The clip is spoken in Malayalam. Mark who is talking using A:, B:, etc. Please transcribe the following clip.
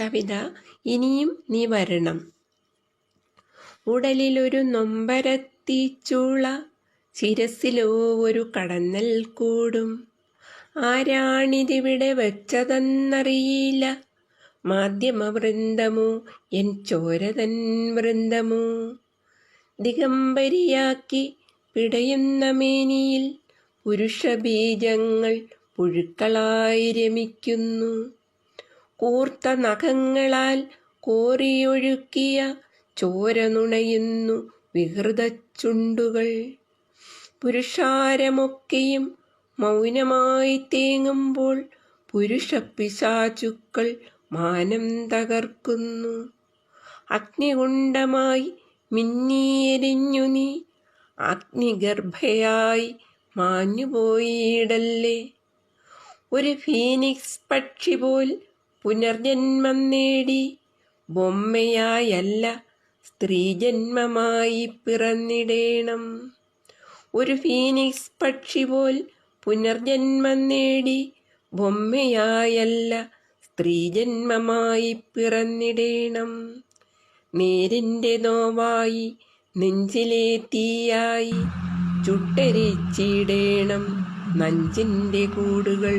A: കവിത ഇനിയും നീ വരണം. ഉടലിലൊരു നൊമ്പരത്തിച്ചുള ശിരസിലോ ഒരു കടന്നൽ കൂടും. ആരാണിതിവിടെ വെച്ചതെന്നറിയില്ല. മാധ്യമവൃന്ദമോ എൻ ചോരതൻ വൃന്ദമോ. ദിഗംബരിയാക്കി പിടയുന്ന മേനിയിൽ പുരുഷബീജങ്ങൾ പുഴുക്കളായി രമിക്കുന്നു. കൂർത്ത നഖങ്ങളാൽ കോരിയൊഴുക്കിയ ചോര നുണയുന്നു വിഹൃത ചുണ്ടുകൾ പുരുഷാരമൊക്കെയും മൗനമായി തേങ്ങുമ്പോൾ പുരുഷപ്പിശാചുക്കൾ മാനം തകർക്കുന്നു. അഗ്നികുണ്ഡമായി മിന്നിയെരിഞ്ഞു നീ അഗ്നിഗർഭയായി മാഞ്ഞുപോയിടല്ലേ. ഒരു ഫീനിക്സ് പക്ഷി പോൽ പുനർജന്മം നേടി ബൊമ്മയായല്ല സ്ത്രീജന്മമായി പിറന്നിടേണം. ഒരു ഫീനിക്സ് പക്ഷി പോൽ പുനർജന്മം നേടി ബൊമ്മയായല്ല സ്ത്രീജന്മമായി പിറന്നിടേണം. നേരിന്റെ നോവായി നെഞ്ചിലെ തീയായി ചുട്ടരിച്ചിടേണം. നഞ്ചിന്റെ കൂടുകൾ